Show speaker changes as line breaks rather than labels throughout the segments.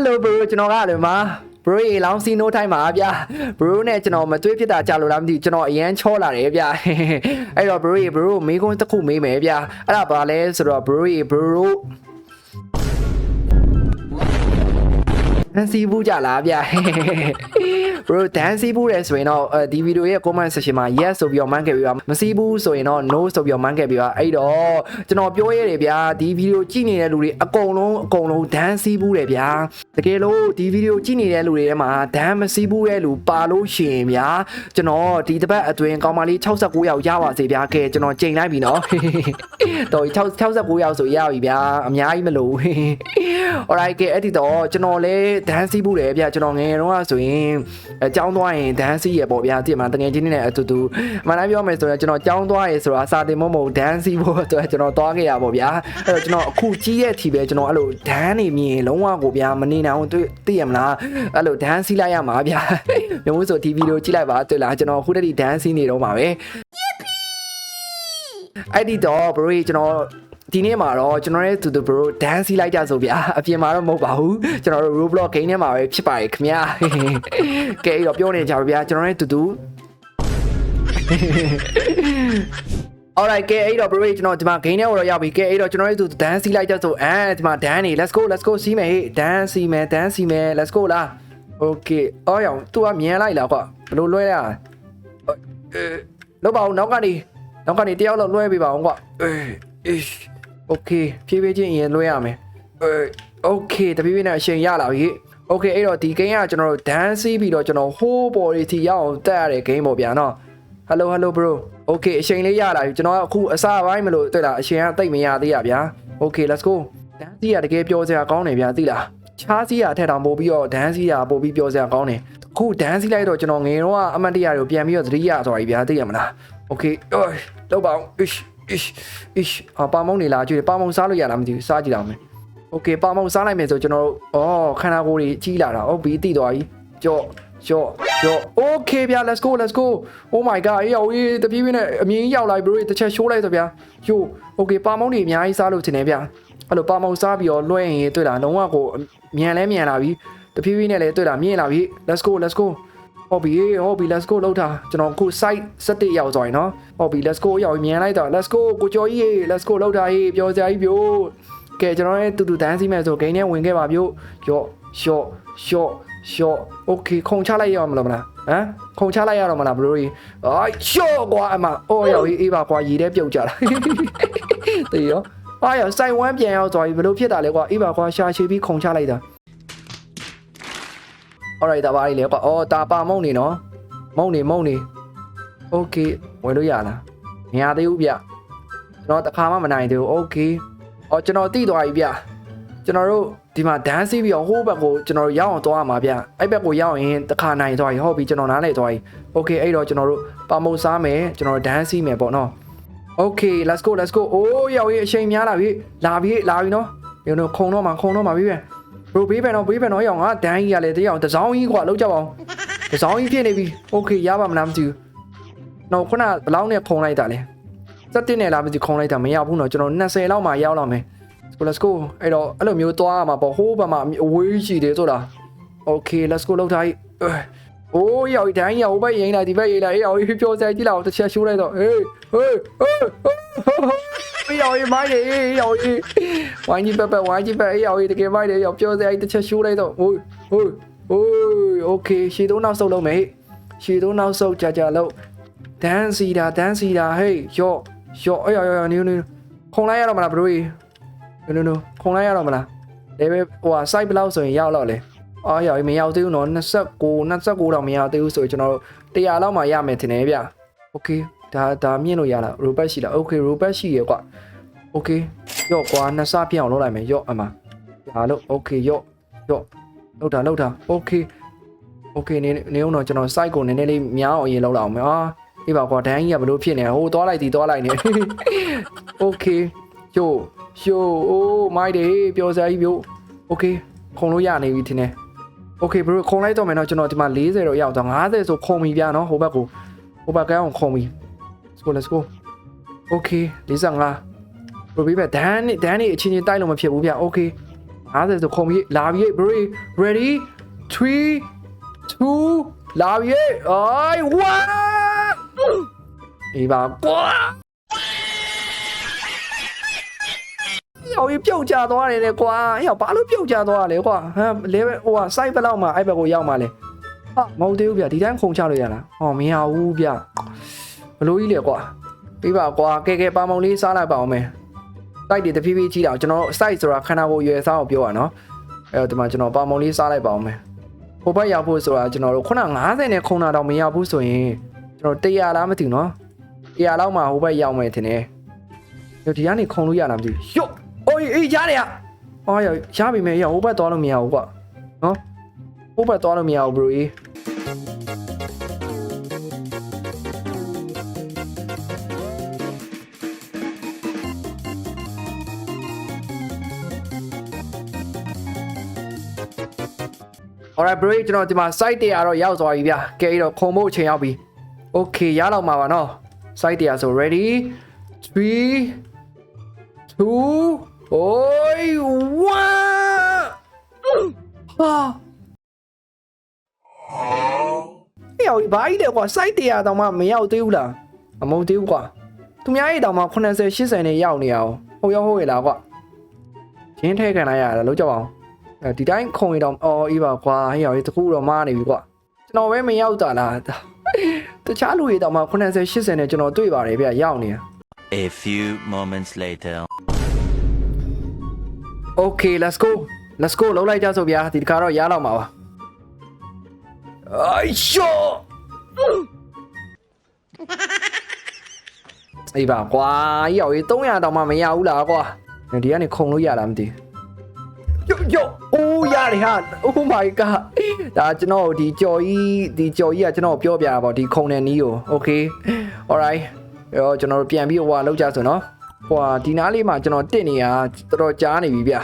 Hello bro ကျွန်တော်ကလည်းမှာ bro ရေလောင်းစီနိုးထိုင်းပါဗျာ bro နဲ့ကျွန်တော်မတွေ့ဖြစ်တာကြာလို့လားမသိဘူးကျွန်တော်အရန်ချောလာတယ်ဗျာအဲ့တော့ bro ရေ bro မေးခွန်းတစ်ခုမေးမယ်ဗျာအဲ့ဒါဘာလဲဆိုတော့ bro ရေ bro ဒန်စီဘူးကြလားဗျာ bro ဒန်စီဘူးရဲဆိုရင်တော့အဲဒီဗီဒီယိုရဲ့ comment section မှာ yes ဆိုပြီးတော့ man ခဲ့ပြီးပါမစီဘူးဆိုရင်တော့ no ဆိုပြီးတော့ man ခဲ့ပြီးပါအဲ့တော့ကျွန်တော်ပြောရတယ်ဗျာဒီဗီဒီယိုကြည့်နေတဲ့လူတွေအကုန်လုံးအကုန်လုံးဒန်စီဘူးတယ်ဗျာတကယ်လို့ဒီဗီဒီယိုကြည့်နေတဲ့လူတွေထဲမှာဒန်မစီဘူးရဲ့လူပါလို့ရှိရင်ဗျာကျွန်တော်ဒီတစ်ပတ်အတွင်းကောင်းမလေး69ယောက်ရပါစေဗျာကဲကျွန်တော်ချိန်လိုက်ပြီနော်တော်69ယောက်ဆိုရပြီဗျာအများကြီးမလို့ alright ကဲအဲ့ဒီတော့ကျွန်တော်လည်းဒန်စီးဘူးတယ်ဗျကျွန်တော်ငယ်တုန်းကဆိုရင်အကြောင်းသွားရင်ဒန်စီးရပေါ့ဗျာတိမှာတငယ်ချင်းတွေနဲ့အတူတူမှန်တိုင်းပြောမယ်ဆိုရင်ကျွန်တော်ကြောင်းသွားရဆိုတာစာတင်မမဟုတ်ဒန်စီးဖို့အတွက်ကျွန်တော်သွားခဲ့ရပေါ့ဗျာအဲ့တော့ကျွန်တော်အခုကြီးရဲ့အထိပဲကျွန်တော်အဲ့လိုဒန်နေမြင်လုံးဝကိုဗျာမနေနိုင်အောင်တွေ့သိရမလားအဲ့လိုဒန်စီးလိုက်ရမှာဗျာမျိုးဆိုဒီဗီဒီယိုကြည့်လိုက်ပါတွေ့လားကျွန်တော်အခုတည်းဒန်စီးနေတော့မှာပဲအဲ့ဒီတော့ bro ကျွန်တော် ဒီနေ့မှာတော့ကျွန်တော်ရဲ့တူတူ bro dance လိုက်ကြဆိုဗျာအပြင်မှာတော့မဟုတ်ပါဘူးကျွန်တော်တို့ Roblox game ထဲမှာပဲဖြစ်ပါတယ်ခင်ဗျာကဲအဲ့တော့ပြောနေကြပါဗျာကျွန်တော်ရဲ့တူတူ Alright ကဲအဲ့တော့ bro ကျွန်တော်ဒီမှာ game ထဲကိုတော့ရောက်ပြီကဲအဲ့တော့ကျွန်တော်ရဲ့တူ dance လိုက်ကြဆိုအဲဒီမှာ dance နေ let's go let's go စီးမယ်ဟေ့ dance စီးမယ် dance စီးမယ် let's go လား Okay အော်ရောင် तू ကမြန်လိုက်လားကွာဘလို့လွှဲရအဲလောက်ပါအောင်နောက်ကနေနောက်ကနေတယောက်လောက်လွှဲပေးပါအောင်ကွာအေးအေး โอเคဖြည်းဖြည်းချင်းရင်လွှဲရမယ်အဲโอเคတဖြည်းဖြည်းနဲ့အချိန်ရလာပြီโอเคအဲ့တော့ဒီ game ကကျွန်တော်တို့ dance ပြီးတော့ကျွန်တော် whole body ထိရအောင်တက်ရတဲ့ game ပေါ့ဗျာနော် hello hello bro โอเคအချိန်လေးရလာပြီကျွန်တော်ကအခုအစပိုင်းမလို့တွေ့လားအချိန်ကတိတ်မရသေးရဗျာโอเค let's go dance ကတကယ်ပြောစရာကောင်းတယ်ဗျာသိလားချားစီးရထက်တောင်ပို့ပြီးတော့ dance ရပို့ပြီးပြောစရာကောင်းတယ်အခု dance လိုက်တော့ကျွန်တော်ငယ်တော့အမတ်တရတွေကိုပြန်ပြီးတော့သတိရသွားပြီဗျာသိရမလားโอเคအော်လောက်ပါအောင် ish ish ish အပါမုံနေလားကြည့်ပါမုံစားလို့ရလားမသိဘူးစားကြည့်အောင်မယ်โอเคပါမုံစားလိုက်မယ်ဆိုကျွန်တော်တို့ဩခန္ဓာကိုယ်ကြီးကြီးလာတာဟုတ်ပြီတိသွားပြီကြော့ကြော့ကြော့ okay ဗျာ let's go let's go oh my god အေးအေးတပြေးပြေးနဲ့အမြင်ကြီးရောက်လာပြီ bro တစ်ချက်ရှိုးလိုက်ဆိုဗျာယို okay ပါမုံနေအများကြီးစားလို့ထင်တယ်ဗျာအဲ့လိုပါမုံစားပြီးတော့လွှဲရင်တွေ့လားလုံးဝကိုမြန်လဲမြန်လာပြီတပြေးပြေးနဲ့လည်းတွေ့လားမြင်လာပြီ let's go let's go ဟုတ်ပြီဟုတ်ပြီ let's go လောက်တာကျွန်တော်အခု site 17ရောက်သွားရင်နော်ဟုတ်ပြီ let's go ရောက်ပြီမြန်လိုက်တော့ let's go ကိုကျော်ကြီး let's go လောက်တာဟေးပြောစရာကြီးပြို့ကဲကျွန်တော်ရဲ့တူတူတန်းစီမဲ့ဆိုဂိမ်းထဲဝင်ခဲ့ပါပြို့ရော့ရှော့ရှော့ရှော့ okay ခုံချလိုက်ရအောင်မလားမလားဟမ်ခုံချလိုက်ရတော့မလားဘရိုကြီးအိုးရှော့ကွာအမအော်ရောက်အေးပါကွာရေထဲပြုတ်ကြတာတေးရောအားရစိုင်ဝမ်းပြန်ရောက်သွားပြီဘလို့ဖြစ်တာလဲကွာအေးပါကွာရှာရှည်ပြီးခုံချလိုက်တာ alright ဒါပါလေကွာအော်တာပါမုံနေနော်မုံနေမုံနေ okay ဝင်လို့ရလားမရသေးဘူးဗျကျွန်တော်တခါမှမနိုင်သေးဘူး okay အော်ကျွန်တော်တိသွားပြီဗျကျွန်တော်တို့ဒီမှာဒန်းစီးပြီးတော့ဟိုးဘက်ကိုကျွန်တော်တို့ရောက်အောင်သွားရမှာဗျအဲ့ဘက်ကိုရောက်ရင်တခါနိုင်သွားပြီဟုတ်ပြီကျွန်တော်နားလေသွားပြီ okay အဲ့တော့ကျွန်တော်တို့ပါမုံစားမယ်ကျွန်တော်တို့ဒန်းစီးမယ်ပေါ့နော် okay let's go let's go အိုးရောက်ရေးအချိန်များလာပြီလာပြီလာပြီနော်ဒီတော့ခုံတော့မှာခုံတော့မှာပြီ ပဲ bro ဘေးပဲနော်ဘေးပဲနော်ရောင်ကဒန်းကြီးရလေတရားအောင်တစောင်းကြီးကွာလောက်ကြပါအောင်တစောင်းကြီးဖြစ်နေပြီ okay ရပါမလားမသိဘူးတော့ခုနဘယ်လောက်နဲ့ခုံလိုက်တာလဲစက်တင်နဲ့လားမသိခုံလိုက်တာမရောက်ဘူးနော်ကျွန်တော်20လောက်မှရောက်လာမယ် let's go အဲ့တော့အဲ့လိုမျိုးသွားရမှာပေါ့ဟိုးဘက်မှာအဝေးရှိတယ်ဆိုတာ okay let's go လောက်ထားကြီး အိုးရောက်ဒန်းရောက်ဘက်ရင်လာဒီဘက်ရင်လာအေးရောက်ပြောစရာကြည့်လောက်တစ်ချက်ရှိုးလိုက်တော့ဟေးဟေးဟေးအေးရောက်ရေးမိုင်းရေးရောက်ရေးဝိုင်းကြီးပက်ပက်ဝိုင်းကြီးပက်အေးရောက်ရေးတကယ်မိုင်းတယ်ရောက်ပြောစရာတစ်ချက်ရှိုးလိုက်တော့ဟိုးဟိုးဟိုး okay ရှီတော့နောက်ဆုပ်လုံးမယ်ရှီတော့နောက်ဆုပ်ကြာကြာလို့ဒန်းစီတာဒန်းစီတာဟေးရော့ရော့အေးရောက်ရောက်နေနေခုံလိုက်ရတော့မလားဘရိုကြီးနူနူခုံလိုက်ရတော့မလားဒါပေမဲ့ဟိုဟာ site ဘယ်လောက်ဆိုရင်ရောက်တော့လေ အော်ရောက်မရောက်သေးဘူးနော်29 29တော့မရောက်သေးဘူးဆိုရင်ကျွန်တော်တို့100လောက်မှရမယ်ထင်တယ်ဗျ။ Okay ဒါဒါမြင့်လို့ရလား robot ရှိလား Okay robot ရှိရကွာ Okay ရော့ကွာနှစ်ဆပြအောင်လုပ်လိုက်မယ်ရော့အမဒါလို့ Okay ရော့ရော့လောက်တာလောက်တာ Okay Okay နေနေအောင်တော့ကျွန်တော် site ကိုနည်းနည်းလေးများအောင်ရင်လောက်လာအောင်မယ်အာအေးပါကွာဒန်းကြီးကဘလို့ဖြစ်နေဟိုသွားလိုက်ဒီသွားလိုက်နေ Okay ယိုယိုအိုးမိုက်တယ်ပျော်စရာကြီးမျိုး Okay ခုံလို့ရနေပြီထင်တယ် Okay bro ခုံလိုက်တော့မယ်နော်ကျွန်တော်ဒီမှာ40တော့ရောက်တော့50ဆိုခုံပြီဗျာနော်ဟိုဘက်ကိုဟိုဘက်ကအောင်ခုံပြီ let's go let's go okay 45 bro ပြပဲဒန်းနဲ့ဒန်းနဲ့အချင်းချင်းတိုက်လို့မဖြစ်ဘူးဗျာ okay 50ဆိုခုံပြီးလာပြီ bro ready 3 2လာပြီအိုင်ဝါဒီပါကွာ ဟိုပြုတ်ကြသွားတယ်လေကွာဟဲ့ဘာလို့ပြုတ်ကြသွားလဲကွာဟမ်လေဟိုက site ဘက်လောက်မှာအဲ့ဘက်ကိုရောက်มาလေဟာမဟုတ်သေးဘူးဗျဒီတိုင်းခုံချလို့ရလားဟောမရဘူးဗျဘလို့ကြီးလေကွာပြီးပါကွာကဲကဲပါမုံလေးစားလိုက်ပါအောင်မယ် site တွေတဖြည်းဖြည်းကြီးတာကျွန်တော် site ဆိုတာခန္ဓာကိုယ်ရွယ်စားကိုပြောရနော်အဲ့တော့ဒီမှာကျွန်တော်ပါမုံလေးစားလိုက်ပါအောင်မယ်ဟိုဘက်ရောက်ဖို့ဆိုတာကျွန်တော်တို့ခုန90နဲ့ခုနတော့မရဘူးဆိုရင်ကျွန်တော်100လားမသိဘူးနော်100လောက်မှဟိုဘက်ရောက်မယ်ထင်တယ်ဒီဒီကနေခုံလို့ရလားမသိဘူးယို့ အိုးအေးရတယ်ရအော်ရရပြီမယ်ရဟိုဘက်သွားလို့မရဘူးကွာနော်ဟိုဘက်သွားလို့မရဘူး bro အေး Alright bro ကျွန်တော်ဒီမှာ site တရားတော့ရောက်သွားပြီဗျာကဲတော့ခုံဖို့အချိန်ရောက်ပြီ Okay ရတော့မှာပါနော် site တရားဆို ready 3 2 oi 1ဟာဟေ့ဘာကြီးလဲကွာ site တရားတော့မှမရောက်သေးဘူးလားမမုံသေးဘူးကွာသူများရဲ့တောင်မှ80 80နဲ့ရောက်နေအောင်ဟုတ်ရောဟုတ်ရလားကွာရင်းထဲခံလိုက်ရတာလုံးကြောက်အောင်အဲဒီတိုင်းခုံရတော့အော်အေးပါကွာဟေ့ရောတခုတော့မားနေပြီကွာကျွန်တော်ပဲမရောက်တာလားတခြားလူတွေတော့မှ80 80နဲ့ကျွန်တော်တွေ့ပါတယ်ဗျရောက်နေတာ
A few moments later.
Okay let's go let's go လုံးလိုက်ကြဆိုဗျာဒီတခါတော့ရတော့မှာပါအိုင်ရှောအေးပါကွာဟေ့ရော300တောင်မှမရဘူးလားကွာဒီကနေခုံလို့ရလားမသိဘူးယိုယိုအိုးရတယ်ဟာ Oh my god ဒါကျွန်တော်ဒီကြော်ကြီးဒီကြော်ကြီးကကျွန်တော်ပြောပြတာပေါ့ဒီခုံတဲ့နီးကို Okay alright ရောကျွန်တော်တို့ပြန်ပြီးဟိုဟာလောက်ကြဆိုနော် ဟိုဟာဒီနားလေးမှာကျွန်တော်တစ်နေရတော်တော်ကြားနေပြီဗျ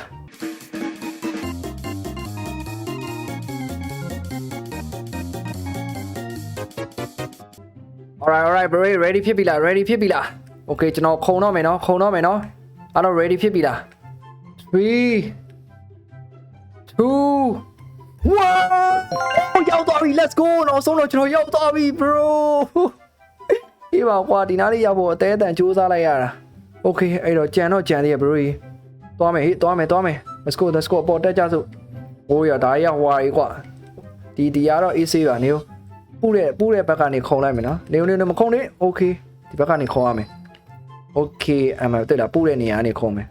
Alright alright bro ready ဖြစ်ပြီလား ready ဖြစ်ပြီလား Okay ကျွန်တော်ခုံတော့မယ်နော်ခုံတော့မယ်နော်အားလုံး ready ဖြစ်ပြီလား 3 2 1ရောက်သွားပြီ let's go နောက်ဆုံးတော့ကျွန်တော်ရောက်သွားပြီ bro ဒီပါကွာဒီနားလေးရောက်ဖို့အသေးအတန်စူးစမ်းလိုက်ရတာ okay အဲ့တော့ကြံတော့ကြံသေးရ bro သွားမယ်ဟေ့သွားမယ်သွားမယ် let's go let's go ပေါ်တက်ကြစို့ဟိုးရဒါရဟွာကြီးကွာဒီဒီကတော့ AC ပါနေဦးပူတဲ့ပူတဲ့ဘက်ကနေခုံလိုက်မယ်နော်နေဦးနေဦးမခုံနေ okay ဒီဘက်ကနေခုံရမယ် okay အမှန်တက်လာပူတဲ့နေရာကနေခုံမယ်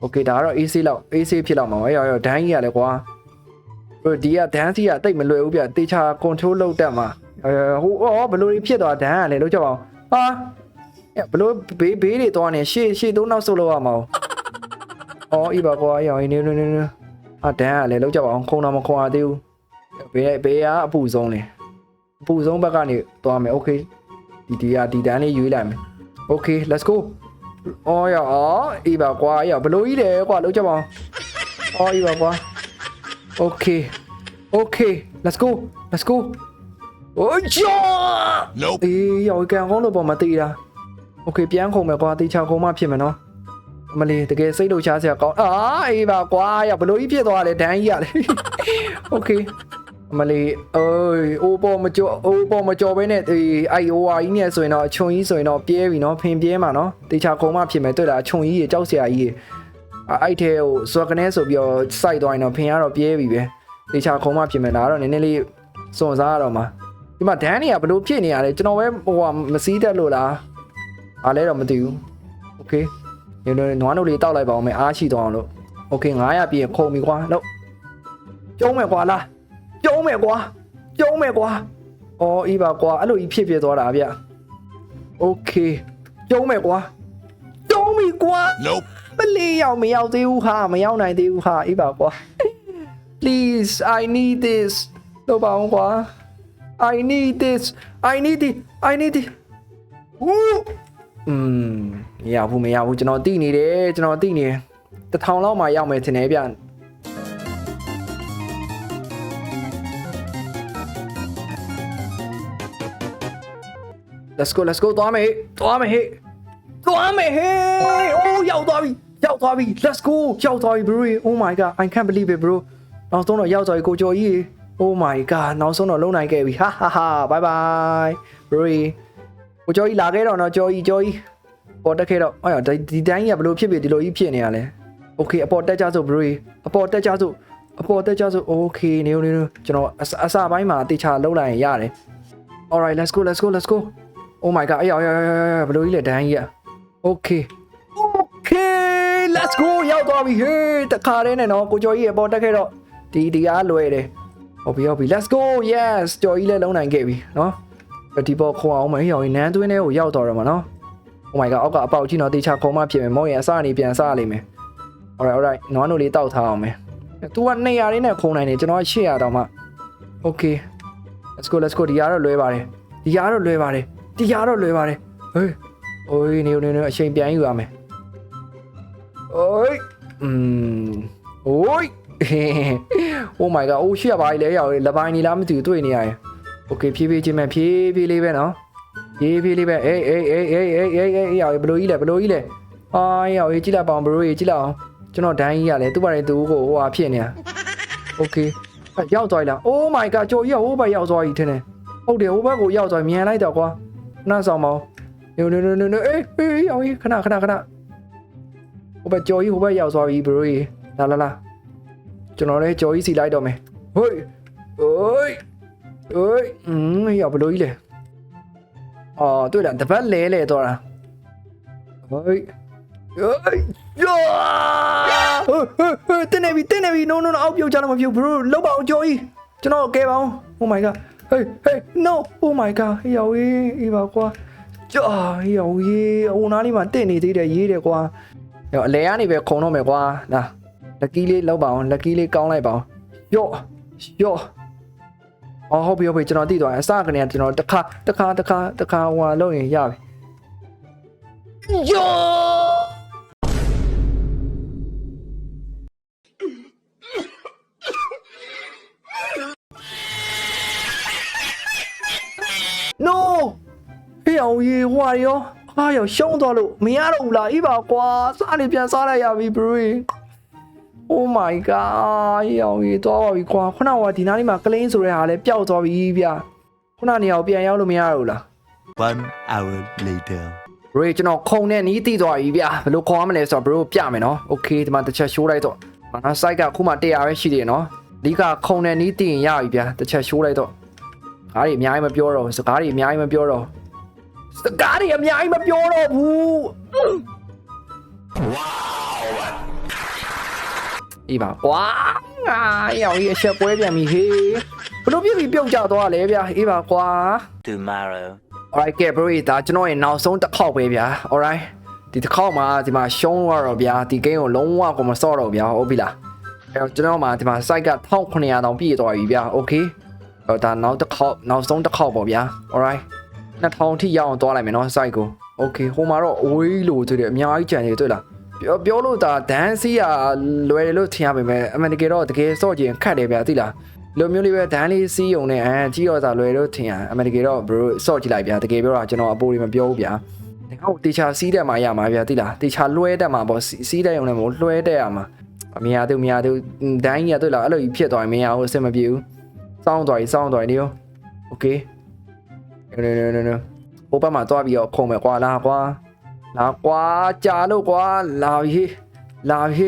โอเคဒါကတော့ AC လောက် AC ဖြစ်လောက်မှာပဲရောရောဒန်းကြီးရလဲကွာဟိုဒီကဒန်းစီကတိတ်မလွယ်ဘူးဗျတေချာ control လုပ်တတ်မှာအဲဟိုအော်ဘယ်လိုတွေဖြစ်သွားဒန်းကလည်းလောက်ကြပါအောင်ဟာအဲ ဘယ်လိုဘေးဘေးတွေသွားနေရှေ့ရှေ့သုံးနောက်ဆုတ်လောက်ရမှာအော်ဤပါကွာရောင်းနေနေနေနေဟာဒန်းကလည်းလောက်ကြပါအောင်ခုံတော့မခုံရသေးဘူးဘေးဘေးကအပူဆုံးလေအပူဆုံးဘက်ကနေသွားမယ်โอเคဒီဒီကဒီဒန်းလေးရွေးလိုက်မယ်โอเค let's go အော်ရအော်အေးပါကွာအေးဘလို့ကြီးတယ်ကွာလုံးချက်ပါအောင်အော်အေးပါကွာ Okay Okay let's go let's go အိုးချာ
Nope.
အေးရောက်ကန်ကောင်းလို့ပေါ် မှာတေးတာ Okay ပြန်ခုံမယ်ကွာတေချာခုံမှဖြစ်မယ်နော်အမလီတကယ်စိတ်လို့ချားစရာကောင်းအာအေးပါကွာရဘလို့ကြီးဖြစ်သွားလဲဒန်းကြီးရလေ Okay အမလီအိုးအိုးပေါ်မကြောအိုးပေါ်မကြောပဲနဲ့ဒီ IOR ကြီးနဲ့ဆိုရင်တော့အချုံကြီးဆိုရင်တော့ပြဲပြီနော်ဖင်ပြဲမှာနော်တေချာခုံမှဖြစ်မယ်တွေ့လားအချုံကြီးကြီးကြောက်စရာကြီးကြီးအဲ့ထဲဟိုဇော်ကနေဆိုပြီးတော့စိုက်သွားရင်တော့ဖင်ကတော့ပြဲပြီပဲတေချာခုံမှဖြစ်မယ်ဒါကတော့နည်းနည်းလေးစွန်စားရတော့မှာဒီမှာဒန်းတွေကဘလို့ဖြစ်နေရလဲကျွန်တော်ပဲဟိုဟာမစည်းတတ်လို့လား အားလဲတော့မသိဘူးโอเคညနေနွားနို့လေးတောက်လိုက်ပါအောင်မယ်အားရှိသွားအောင်လို့โอเค900ပြည့်ခုံပြီကွာလို့ကျုံးမယ်ကွာလား ကျုံးမယ်ကွာကျုံးမယ်ကွာအော်အေးပါကွာအဲ့လိုကြီးဖြစ်ဖြစ်သွားတာဗျโอเคကျုံးမယ်ကွာကျုံးပြီကွာ
Nope.
မလေးရောက်မရောက်သေးဘူးဟာမရောက်နိုင်သေးဘူးဟာအေးပါကွာ please i need this တော့ပါအောင်ကွာ i need this i need it i need it ဟူး อืมမရဘူးမရဘူးကျွန်တော်တိနေတယ်ကျွန်တော်တိနေတယ်တစ်ထောင်လောက်မှရောက်မယ်ထင်တယ်ဗျ let's go let's go သွားမယ်ဟေ့သွားမယ်ဟေ့သွားမယ်ဟေ့အိုးရောက်သွားပြီရောက်သွားပြီ let's go ရောက်သွားပြီ bro oh my god i can't believe it bro နောက်ဆုံးတော့ရောက်သွားပြီကိုကျော်ကြီး oh my god နောက်ဆုံးတော့လုံနိုင်ခဲ့ပြီဟာဟာဟာ bye bye bro ကိုကျော်ကြီးလာခဲ့တော့နော်ကျော်ကြီးကျော်ကြီးပေါ်တက်ခဲ့တော့အဲ့တော့ဒီတိုင်းကြီးကဘလို့ဖြစ်ပြီဒီလိုကြီးဖြစ်နေရလဲ okay အပေါ်တက်ကြစို့ bro အပေါ်တက်ကြစို့အပေါ်တက်ကြစို့ okay နေနေနေကျွန်တော်အစအစပိုင်းမှာတေချာလှုပ်လိုက်ရင်ရတယ် alright let's go let's go let's go oh my god အေးအေးအေးဘလို့ကြီးလဲဒန်းကြီးอ่ะ okay okay let's go ရောက်သွားပြီဟေးတခါတည်းနဲ့နော်ကိုကျော်ကြီးအပေါ်တက်ခဲ့တော့ဒီဒီအားလွယ်တယ်ဟုတ်ပြီဟုတ်ပြီ let's go yes ကျော်ကြီးလည်းလုံးနိုင်ခဲ့ပြီနော် ဒီပေါ်ခေါ်အောင်မဟိအောင်နန်းသွင်းထဲကိုရောက်တော့တော့မှာနော် oh my god အောက်ကအပေါက်ကြီးနော်တေချာခုံမဖြစ်မယ်မောင်ရင်အစအနေပြန်စားလိမ့်မယ် alright alright နွားနိုလေးတောက်ထားအောင်မယ် तू က200လေးနဲ့ခုံနိုင်တယ်ကျွန်တော်800တောင်မှ okay let's go let's go ဒီရတော့လွဲပါတယ်ဒီရတော့လွဲပါတယ်ဒီရတော့လွဲပါတယ်ဟေးအိုးနေနေနေအချိန်ပြန်ယူရမယ်အိုးอืมအိုး oh my god အိုးရှေ့ကပါလေရောက်လေလပိုင်းနေလားမသိဘူးတွေ့နေရတယ် okay ဖြည်းဖြည်းချင်းပဲဖြည်းဖြည်းလေးပဲနော်ဖြည်းဖြည်းလေးပဲအေးအေးအေးအေးအေးအေးအေးအေးရောက်ဘလို့ကြီးလဲဘလို့ကြီးလဲအာရောက်ရေးကြည့်လိုက်ပါအောင်ဘလို့ကြီးကြည့်လိုက်အောင်ကျွန်တော်ဒိုင်းကြီးရလဲသူ့ဘာလဲသူ့ကိုဟိုဟာဖြစ်နေတာ okay အဲ့ရောက်သွားပြီလား oh my god ကြော်ကြီးကဟိုဘက်ရောက်သွားပြီထင်တယ်ဟုတ်တယ်ဟိုဘက်ကိုရောက်သွားပြီမြန်လိုက်တော့ကွာခဏဆောင်ပါဦးနေနေနေနေအေးအေးရောက်ကြီးခဏခဏခဏဟိုဘက်ကြော်ကြီးဟိုဘက်ရောက်သွားပြီဘလို့ကြီးလာလာလာကျွန်တော်လည်းကြော်ကြီးစီလိုက်တော့မယ်ဟိုးဟိုး Ôi, Öy, mm, jag blir löjlig. Ja, du är inte väl ledig då. Öy. Öy. Ja! Tên này bị, tên này bị, no, no, no, ông vô cho nó một vô, bro, lố bao chơi. Cho nó ok không? Oh my god. Hey, hey, no, oh my god, yêu ý, ý vào qua. Trời, yêu ý, ô nó đi mà tên này thì để ý để qua. Rồi, lẽ này về khổng nó mày qua. Nè, là kí lê lâu bảo, là kí lê cao lại bảo. Yo, yo, အောင်လက်ကီးလေးကောင်းလိုက်ပါအောင်ယော့ယော့အော်ဟုတ်ပြီဟုတ်ပြီကျွန်တော်သိသွားရင်အစကနေကျွန်တော်တစ်ခါတစ်ခါတစ်ခါတစ်ခါဟိုလုပ်ရင်ရပြီယော No ဟေးအောင်ရေဟွာရောအားရောရှုံးသွားလို့မရတော့ဘူးလားအေးပါကွာစားနေပြန်စားလိုက်ရပြီ bro Oh my god ဟေးအောင်ရေသွားပါပြီကွာခုနကဒီနားလေးမှာကလင်းဆိုတဲ့ဟာလဲပျောက်သွားပြီဗျာခုနနေရာကိုပြန်ရောက်လို့မရတော့ဘူးလား
One hour later.
bro ကျွန်တော်ခုံနဲ့နီးတိသွားပြီဗျာဘယ်လိုခေါ်ရမလဲဆိုတော့ bro ပြမယ်နော် okay ဒီမှာတစ်ချက် show လိုက်တော့မနာ site ကခုမှ100ပဲရှိသေးတယ်နော်အဓိကခုံနဲ့နီးတိရင်ရပြီဗျာတစ်ချက် show လိုက်တော့ကားတွေအများကြီးမပြောတော့ဘူးစကားတွေအများကြီးမပြောတော့စကားတွေအများကြီးမပြောတော့ဘူး အေးပါကွာငါရောက်ရေးအချက်ပွဲပြန်ပြီဟေးဘလို့ပြစ်ပြီးပြုတ်ကြသွားလဲဗျာအေးပါကွာ
Tomorrow.
alright ကဲ bro ဒါကျွန်တော်ရဲ့နောက်ဆုံးတစ်ခေါက်ပဲဗျာ alright ဒီတစ်ခေါက်မှာဒီမှာရှုံးသွားတော့ဗျာဒီ game ကိုလုံးဝကိုမစော့တော့ဗျာဟုတ်ပြီလားအဲတော့ကျွန်တော်မှာဒီမှာ site က1900တောင်ပြည့်သွားပြီဗျာ okay တော့ဒါနောက်တစ်ခေါက်နောက်ဆုံးတစ်ခေါက်ပေါ့ဗျာ alright 2000ထိရောက်အောင်သွားလိုက်မယ်နော် site ကို okay ဟိုမှာတော့အဝေးလို့တွေ့တယ်အများကြီးကြံနေတွေ့လား ပြောပြောလို့ဒါဒန်းစီးရလွယ်တယ်လို့ထင်ရပေမဲ့အမှန်တကယ်တော့တကယ်စော့ကျင်ခတ်တယ်ဗျာသိလားလိုမျိုးလေးပဲဒန်းလေးစီးုံနဲ့အဲကြီးတော့သာလွယ်လို့ထင်ရအမှန်တကယ်တော့ bro စော့ကြည့်လိုက်ဗျာတကယ်ပြောတာကျွန်တော်အပိုးတွေမပြောဘူးဗျာငါ့ကိုတေချာစီးတက်မှာရမှာဗျာသိလားတေချာလွှဲတက်မှာပေါ့စီးတက်ရုံနဲ့မဟုတ်လွှဲတက်ရမှာအမြင်ရသေးမရသေးဒန်းကြီးရတွေ့လားအဲ့လိုကြီးဖြစ်သွားရင်မရဘူးအဆင်မပြေဘူးစောင်းသွားပြီစောင်းသွားပြီနေရော okay နေနေနေနေဟိုဘက်မှာသွားပြီးတော့ခုံမယ်ကွာလာကွာ လာကွာကြာလို့ကွာလာပြီလာပြီ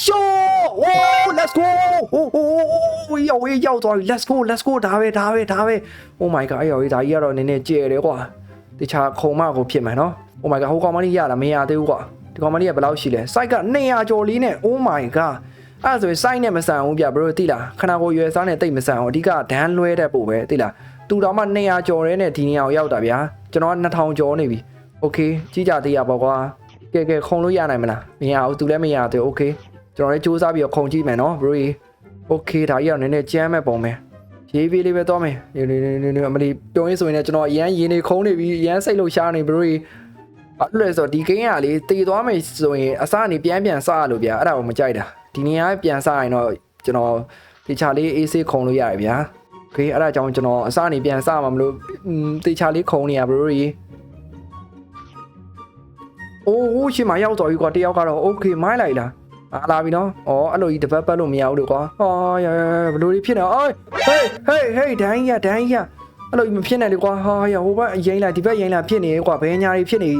ရှိုး oh let's go oh oh oh ရောက်ရေးရောက်သွားပြီ let's go let's go ဒါပဲဒါပဲဒါပဲ oh my god ရောက်ရေးဒါကြီးကတော့နည်းနည်းကျဲတယ်ကွာတခြားခုံမကိုဖြစ်မယ်နော် oh my god ဟိုကောင်မလေးရလားမရသေးဘူးကွာဒီကောင်မလေးကဘယ်လောက်ရှိလဲ site က200ကျော်လေးနဲ့ oh my god အဲ့ဒါဆိုရင် site နဲ့မဆန်ဘူးဗျ bro တိလားခဏကိုရွယ်စားနဲ့တိတ်မဆန်ဘူးအဓိကဒန်းလွဲတဲ့ပို့ပဲတိလားသူတော်မှ200ကျော်ရဲနဲ့ဒီနေရာကိုရောက်တာဗျာကျွန်တော်က2000ကျော်နေပြီ okay ကြီးကြသေးရပါကွာကဲကဲခုံလို့ရနိုင်မလားမရဘူးသူလည်းမရသေးဘူး okay ကျွန်တော်လည်းစူးစမ်းပြီးတော့ခုံကြည့်မယ်နော် bro okay ဒါကြီးကနည်းနည်းကြမ်းမဲ့ပုံပဲဖြည်းဖြည်းလေးပဲသွားမယ်နေနေနေနေအမလီပြုံးရေးဆိုရင်လည်းကျွန်တော်အရန်ရင်းနေခုံနေပြီအရန်စိတ်လို့ရှားနေ bro အဲ့လိုဆိုဒီကိန်းကလေတည်သွားမယ်ဆိုရင်အစအနေပြန်ပြန်စရလို့ဗျာအဲ့ဒါကိုမကြိုက်တာဒီနေရာပြန်စရင်တော့ကျွန်တော်တေချာလေးအေးဆေးခုံလို့ရတယ်ဗျာโอเคအဲ့ဒါကြောင့်ကျွန်တော်အစအနေပြန်စမှာမလို့တေချာလေးခုံနေရ bro အိုးဟိုးရှင်မရောက်တော်ပြီကွာတယောက်ကတော့ okay မိုင်းလိုက်လားအာလာပြီနော်ဩအဲ့လိုကြီးတပတ်ပတ်လို့မရဘူးလို့ကွာဟာရဘလို့ဖြစ်နေအော်ဟေးဟေးဟေးဒိုင်းရဒိုင်းရအဲ့လိုကြီးမဖြစ်နဲ့လေကွာဟာရဟိုဘက်ရင်လာဒီဘက်ရင်လာဖြစ်နေကွာဘဲညာတွေဖြစ်နေ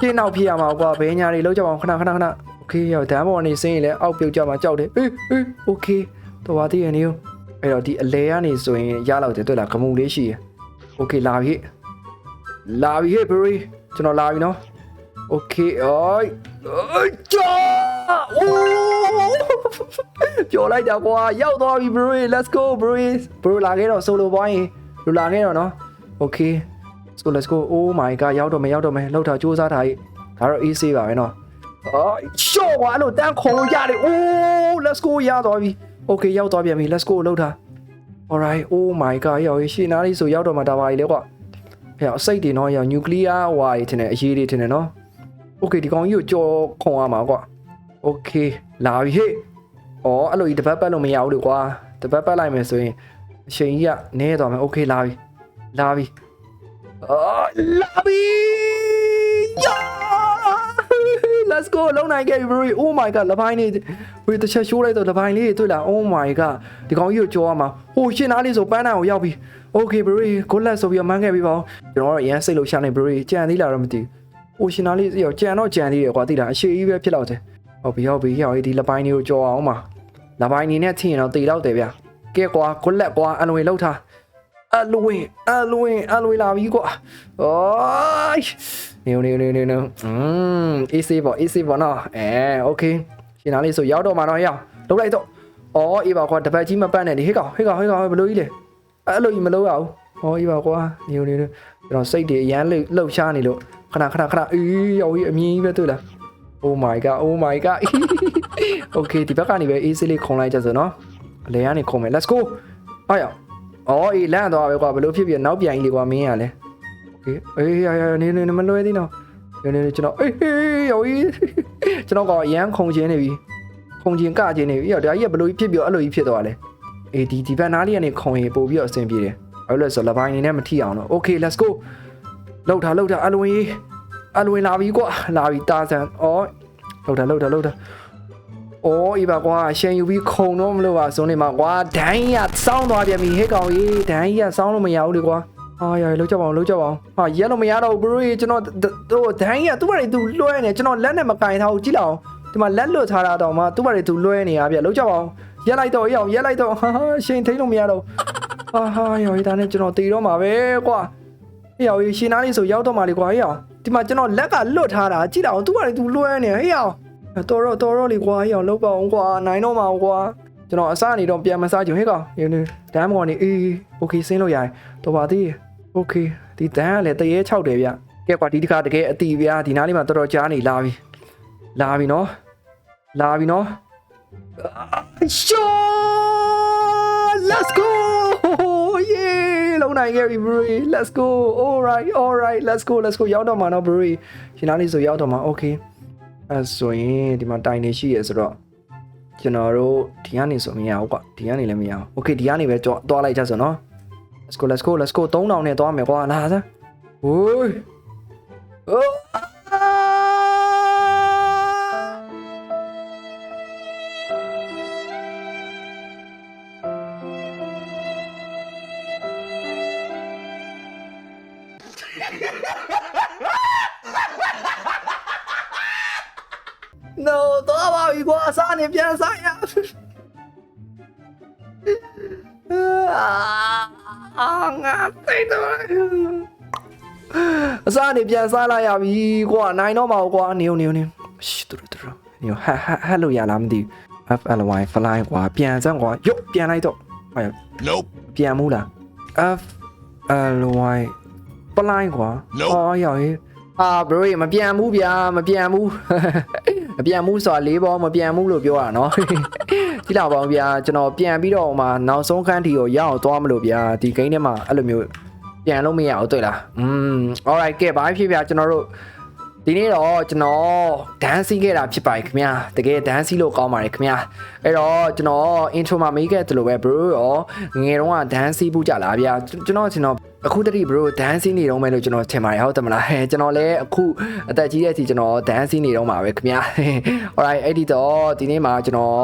ရှင်းနောက်ဖြစ်ရမှာကွာဘဲညာတွေလောက်ကြအောင်ခဏခဏခဏ okay ရောဒမ်းပေါ်နေစင်းရင်လည်းအောက်ပြုတ်ကြမှာကြောက်တယ်အေးအေး okay တော့ပါသေးရနေအဲ့တော့ဒီအလဲကနေဆိုရင်ရလောက်တယ်တွေ့လားဂမှုလေးရှိရ okay လာပြီလာပြီဟေးဘရီကျွန်တော်လာပြီနော် okay အိုးအိုးကြောအိုးပြောလိုက်တာကွာရောက်သွားပြီ bro let's go bro bro လာခဲ့တော့ solo ပွားရင်လူလာခဲ့တော့နော် okay let's go let's go oh my god ရောက်တော့မယ်ရောက်တော့မယ်လောက်တာစူးစမ်းထားကြီးဒါတော့ easy ပါပဲနော်အော်ရှော့ကွာအဲ့လိုတန်းခုံလို့ရတယ် oh let's go ရသွားပြီ okay ရောက်သွားပြန်ပြီ let's go လောက်တာ alright oh my god ရောက်ရရှိနားလေးဆိုရောက်တော့မှဒါပါကြီးလေကွာဟဲ့အစိတ်တွေနော်ရောက် nuclear ဟွာတွေထင်တယ်အရေးတွေထင်တယ် နော် okay ဒီကောင်ကြီးကိုကြော်ခုံရမှာကွာ okay လာပြီဟေ့အော်အဲ့လိုကြီးတပတ်ပတ်လို့မရဘူးလေကွာတပတ်ပတ်လိုက်မယ်ဆိုရင်အချိန်ကြီးကနည်းသွားမယ် okay လာပြီလာပြီအော်လာပြီ Yeah! let's go လုံးနိုင်ခဲ့ပြီ bro oh my god လပိုင်းနေ bro တစ်ချက်ရှိုးလိုက်တော့လပိုင်းလေးတွေ့လား oh my god ဒီကောင်ကြီးကိုကြော်ရမှာဟိုရှင်းသားလေးဆိုပန်းတန်ကိုရောက်ပြီ okay bro good luck ဆိုပြီးတော့မှန်းခဲ့ပြီပါဦးကျွန်တော်တော့အရင်စိတ်လို့ရှာနေ bro ကြံသေးလားတော့မသိဘူး ဟိုရှင်နာလေးရောကြံတော့ကြံသေးတယ်ကွာသိလားအရှိကြီးပဲဖြစ်တော့တယ်ဟုတ်ပြီဟုတ်ပြီရောက်ဒီလပိုင်းလေးကိုကြော်အောင်ပါလပိုင်းနေနဲ့ထင်ရင်တော့တေတော့တယ်ဗျကဲကွာကိုလက်ကွာအလွင်လောက်ထားအလွင်အလွင်အလွင်လာပြီကွာအိုးနေနေနေနေနေอืม easy ပေါ့ easy ပေါ့နော်အဲ okay ရှင်နာလေးဆိုရောက်တော့မှာတော့ရောက်လောက်လိုက်တော့အော်အေးပါကွာတပတ်ကြီးမပတ်နဲ့ဒီဟေ့ကောင်ဟေ့ကောင်ဟေ့ကောင်ဘယ်လိုကြီးလဲအဲ့လိုကြီးမလုပ်ရဘူးဟောအေးပါကွာနေနေနေကျွန်တော်စိတ်တွေအရန်လှုပ်ရှားနေလို့ ခဏခဏခဏအေးရောက်ကြီးအမြင်ကြီးပဲတွေ့လား Oh my god Oh my god Okay ဒီဘက်ကနေပဲ easy လေးခုံလိုက်ကြစို့နော်အလဲကနေခုံမယ် Let's go အားရအော်အေးလန့်သွားပဲကွာဘလို့ဖြစ်ဖြစ်နောက်ပြန်ကြီးလေးကွာမင်းရလဲ Okay အေးရရနေနေမလွဲသေးနော်နေနေကျွန်တော်အေးရောက်ကြီးကျွန်တော်ကအရန်ခုံချင်းနေပြီခုံချင်းကချင်းနေပြီရောက်ဒါကြီးကဘလို့ဖြစ်ပြီးအဲ့လိုကြီးဖြစ်သွားလဲအေးဒီဒီဘက်နားလေးကနေခုံရင်ပို့ပြီးတော့အဆင်ပြေတယ်အဲ့လိုဆိုလပိုင်းနေနဲ့မထိအောင်တော့ Okay let's go လောက်ထားလောက်ထားအလွင်ကြီး အလွင်လာပြီကွာလာပြီတာဆန်ဩလောက်ထားလောက်ထားလောက်ထားဩဤပါကွာရှန်ယူပြီးခုံတော့မလို့ပါစုံနေမှာကွာဒိုင်းရစောင်းသွားပြန်ပြီဟဲ့ကောင်ကြီးဒိုင်းရစောင်းလို့မရဘူးလေကွာအာရလောက်ကြပါအောင်လောက်ကြပါအောင်ဟာရက်လို့မရတော့ဘူးဘရိုကျွန်တော်တို့ဒိုင်းရသူ့ဘာတွေသူလွှဲနေကျွန်တော်လက်နဲ့မကင်ထားဘူးကြည့်လောက်ဒီမှာလက်လွတ်ထားတာတော့မှသူ့ဘာတွေသူလွှဲနေရဗျလောက်ကြပါအောင်ရက်လိုက်တော့ရအောင်ရက်လိုက်တော့ဟာရှင်ထိန်လို့မရတော့အာဟာရော်ဒါနဲ့ကျွန်တော်တီတော့မှာပဲကွာဟေ့အောင်ရှင်နာလေးဆိုရောက်တော့မှလေကွာဟေ့အောင် ဒီမှာကျွန်တော်လက်ကလွတ်ထားတာကြည့်တော့သူကလည်းသူလွှဲနေဟေ့အောင်တော်တော့တော်တော့လေကွာဟေ့အောင်လောက်ပါအောင်ကွာနိုင်တော့မှာကွာကျွန်တော်အစနေတော့ပြန်မစားချင်ဟေ့ကောင်ဒီနေ့ဒမ်းမော်နေအေးโอเคဆင်းလို့ရတယ်တော်ပါသေးโอเคဒီဒမ်းကလည်းတရေ6တယ်ဗျကဲကွာဒီတစ်ခါတကယ်အတီဗျာဒီနားလေးမှာတော်တော်ကြားနေလာပြီလာပြီနော်လာပြီနော်ရှော let's go yeah လုံးနိုင်ခဲ့ပြီ bro let's go all right all right let's go let's go ရောက်တော့မှာနော် bro ရှင်နားလေးဆိုရောက်တော့မှာ okay အဲဆိုရင်ဒီမှာတိုင်နေရှိရဆိုတော့ကျွန်တော်တို့ဒီကနေဆိုမရဘူးကွာဒီကနေလည်းမရဘူး okay ဒီကနေပဲကြွသွားလိုက်ကြဆိုနော် let's go let's go let's go 3000နဲ့သွားမယ်ကွာလာစမ်းဟိုး oh ကနေပြန်စားလိုက်ရပြီကွာနိုင်တော့မှာကွာနေုံနေုံနေရှီတူတူတူနေုံဟဟဟလို့ရလားမသိဘူး FLY fly ကွာပြန်စမ်းကွာရုတ်ပြန်လိုက်တော့ဟဲ့
Nope
ပြန်မူးလား FLY fly ကွာအော်ရောက်ရေးအာ bro ရေမပြန်ဘူးဗျာမပြန်ဘူးမပြန်ဘူးဆိုတာလေးဘောမပြန်ဘူးလို့ပြောတာနော်ဒီလောက်ပါဗျာကျွန်တော်ပြန်ပြီးတော့မှနောက်ဆုံးခန်းထီကိုရအောင်သွားမလို့ဗျာဒီဂိမ်းထဲမှာအဲ့လိုမျိုး ပြန်လို့မရအောင်တွေ့လားอืม alright ကဲဘာဖြစ်ဗျာကျွန်တော်တို့ဒီနေ့တော့ကျွန်တော်ဒန်းစီးခဲ့တာဖြစ်ပါတယ်ခင်ဗျာတကယ်ဒန်းစီးလို့ကောင်းပါတယ်ခင်ဗျာအဲ့တော့ကျွန်တော် intro မှာမေးခဲ့သလိုပဲ bro ရောငငယ်တုန်းကဒန်းစီးဖို့ကြလားဗျာကျွန်တော်ကျွန်တော် အခုတတိ bro ဒန်းစီးနေတော့မယ်လို့ကျွန်တော်ထင်ပါတယ်ဟုတ်တယ်မလားဟဲ့ကျွန်တော်လည်းအခုအသက်ကြီးတဲ့အထိကျွန်တော်ဒန်းစီးနေတော့မှာပဲခင်ဗျာ alright အဲ့ဒီတော့ဒီနေ့မှာကျွန်တော်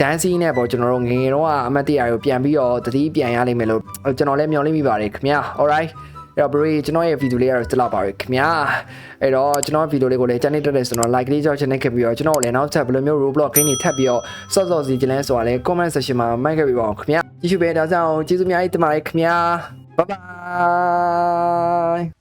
ဒန်းစီးနဲ့ပေါ့ကျွန်တော်တို့ငငယ်တုန်းကအမတ်တရားကိုပြန်ပြီးတော့တတိပြန်ရလိမ့်မယ်လို့ကျွန်တော်လည်းမျှော်လင့်မိပါတယ်ခင်ဗျာ alright အဲ့တော့ bro ကျွန်တော်ရဲ့ video လေးကတော့ဒီလောက်ပါပဲခင်ဗျာအဲ့တော့ကျွန်တော် video လေးကိုလည်းချန်နေတက်တယ်ဆိုတော့ like လေးကြောက်ချင်နေခဲ့ပြီးတော့ကျွန်တော်လည်းနောက်ထပ်ဘယ်လိုမျိုး Roblox game တွေထပ်ပြီးတော့စော့စော့စီချင်လဲဆိုတာလည်း comment section မှာမှတ်ခဲ့ပြီးပါအောင်ခင်ဗျာကြည့်ရှုပေးဒါကြောင့်ကျေးဇူးအများကြီးတင်ပါတယ်ခင်ဗျာ bye bye